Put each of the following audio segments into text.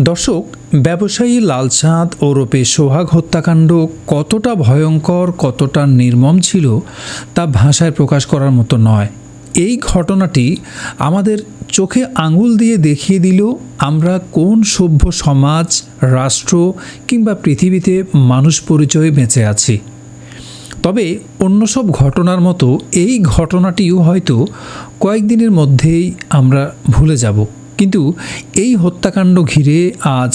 দর্শক, ব্যবসায়ী লালচাঁদ ওরপে সোহাগ হত্যাকাণ্ড কতটা ভয়ঙ্কর, কতটা নির্মম ছিল তা ভাষায় প্রকাশ করার মতো নয়। এই ঘটনাটি আমাদের চোখে আঙুল দিয়ে দেখিয়ে দিল আমরা কোন সভ্য সমাজ, রাষ্ট্র কিংবা পৃথিবীতে মানুষ পরিচয়ে বেঁচে আছি। তবে অন্য সব ঘটনার মতো এই ঘটনাটিও হয়তো কয়েকদিনের মধ্যেই আমরা ভুলে যাব। কিন্তু এই হত্যাকাণ্ড ঘিরে আজ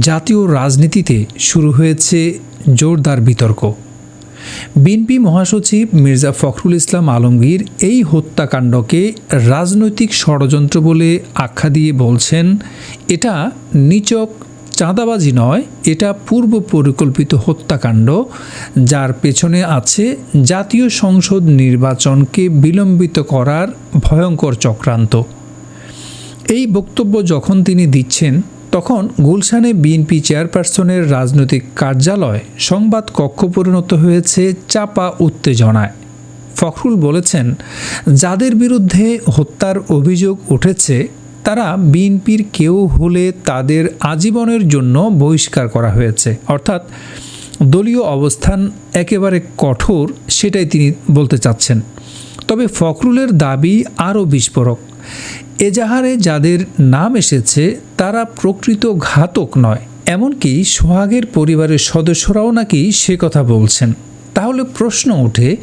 জাতীয় রাজনীতিতে শুরু হয়েছে জোরদার বিতর্ক। বিএনপি মহাসচিব মির্জা ফখরুল ইসলাম আলমগীর এই হত্যাকাণ্ডকে রাজনৈতিক ষড়যন্ত্র বলে আখ্যা দিয়ে বলছেন, এটা নিচক, চাঁদাবাজি নয়, এটা পূর্ব পরিকল্পিত হত্যাকাণ্ড, যার পেছনে আছে জাতীয় সংসদ নির্বাচনকে বিলম্বিত করার ভয়ঙ্কর চক্রান্ত। এই বক্তব্য যখন তিনি দিচ্ছেন, তখন গুলশানে বিএনপি চেয়ারপারসনের রাজনৈতিক কার্যালয় সংবাদ কক্ষ পরিণত হয়েছে চাপা উত্তেজনায়। ফখরুল বলেছেন, যাদের বিরুদ্ধে হত্যার অভিযোগ উঠেছে, তারা বিএনপির কেউ হলে তাদের আজীবনের জন্য বহিষ্কার করা হয়েছে। অর্থাৎ দলীয় অবস্থান একেবারে কঠোর, সেটাই তিনি বলতে চাচ্ছেন। তবে ফখরুলের দাবি আরও বিস্ফোরক। এজাহারে যাদের নাম এসেছে, তারা প্রকৃত ঘাতক নয়। এমনকি সোহাগের পরিবারের সদস্যরাও নাকি সে কথা বলছেন। তাহলে প্রশ্ন ওঠে,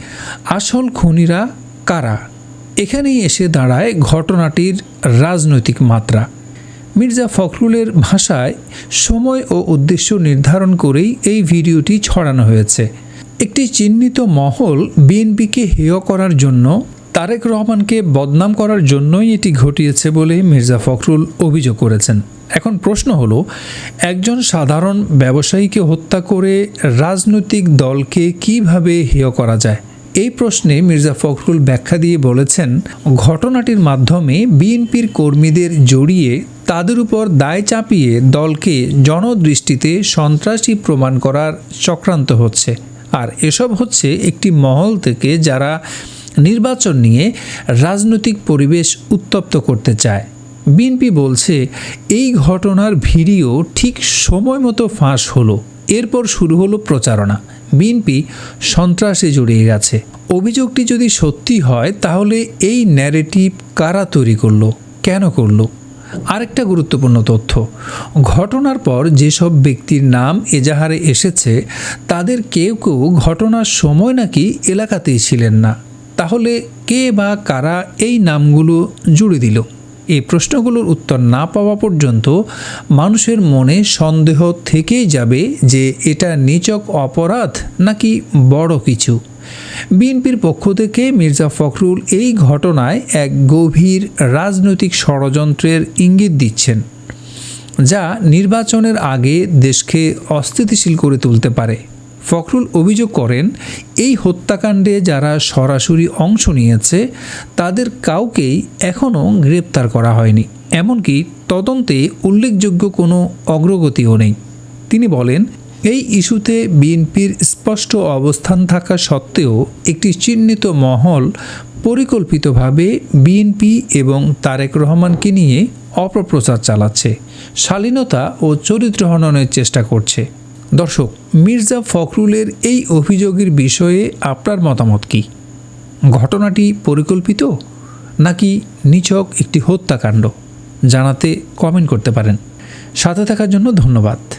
আসল খুনিরা কারা? এখানেই এসে দাঁড়ায় ঘটনাটির রাজনৈতিক মাত্রা। মির্জা ফখরুলের ভাষায় সময় ও উদ্দেশ্য নির্ধারণ করেই এই ভিডিওটি ছড়ানো হয়েছে। একটি চিহ্নিত মহল বিএনপিকে হেয় করার জন্য তারেক রহমানকে বদনাম করার জন্যই এটি ঘটিয়েছে বলে মির্জা ফখরুল অভিযোগ করেছেন। এখন প্রশ্ন হলো, একজন সাধারণ ব্যবসায়ীকে হত্যা করে রাজনৈতিক দলকে কীভাবে হেয় করা যায়? এই প্রশ্নে মির্জা ফখরুল ব্যাখ্যা দিয়ে বলেছেন, ঘটনাটির মাধ্যমে বিএনপির কর্মীদের জড়িয়ে তাদের উপর দায় চাপিয়ে দলকে জনদৃষ্টিতে সন্ত্রাসী প্রমাণ করার চক্রান্ত হচ্ছে। আর এসব হচ্ছে একটি মহল থেকে যারা নির্বাচন নিয়ে রাজনৈতিক পরিবেশ উত্তপ্ত করতে চায়। বিএনপি বলছে, এই ঘটনার ভিডিও ঠিক সময় মতো ফাঁস হলো। এরপর শুরু হলো প্রচারণা। বিএনপি সন্ত্রাসে জড়িয়ে গেছে। অভিযোগটি যদি সত্যি হয়, তাহলে এই ন্যারেটিভ কারা তৈরি করল? কেন করল? আরেকটা গুরুত্বপূর্ণ তথ্য, ঘটনার পর যেসব ব্যক্তির নাম এজাহারে এসেছে, তাদের কেউ কেউ ঘটনার সময় নাকি এলাকাতেই ছিলেন না। তাহলে কে বা কারা এই নামগুলো জুড়ে দিল? এই প্রশ্নগুলোর উত্তর না পাওয়া পর্যন্ত মানুষের মনে সন্দেহ থেকেই যাবে যে এটা নিচক অপরাধ নাকি বড় কিছু। বিএনপির পক্ষ থেকে মির্জা ফখরুল এই ঘটনায় এক গভীর রাজনৈতিক ষড়যন্ত্রের ইঙ্গিত দিচ্ছেন, যা নির্বাচনের আগে দেশকে অস্থিতিশীল করে তুলতে পারে। ফখরুল অভিযোগ করেন, এই হত্যাকাণ্ডে যারা সরাসরি অংশ নিয়েছে, তাদের কাউকেই এখনও গ্রেপ্তার করা হয়নি। এমনকি তদন্তে উল্লেখযোগ্য কোনো অগ্রগতিও নেই। তিনি বলেন, এই ইস্যুতে বিএনপির স্পষ্ট অবস্থান থাকা সত্ত্বেও একটি চিহ্নিত মহল পরিকল্পিতভাবে বিএনপি এবং তারেক রহমানকে নিয়ে অপপ্রচার চালাচ্ছে, শালীনতা ও চরিত্র হননের চেষ্টা করছে। দর্শক, মির্জা ফখরুলের এই অভিযোগের বিষয়ে আপনার মতামত কি? ঘটনাটি পরিকল্পিত নাকি নিছক একটি হত্যাকাণ্ড? জানাতে কমেন্ট করতে পারেন। সাথে থাকার জন্য ধন্যবাদ।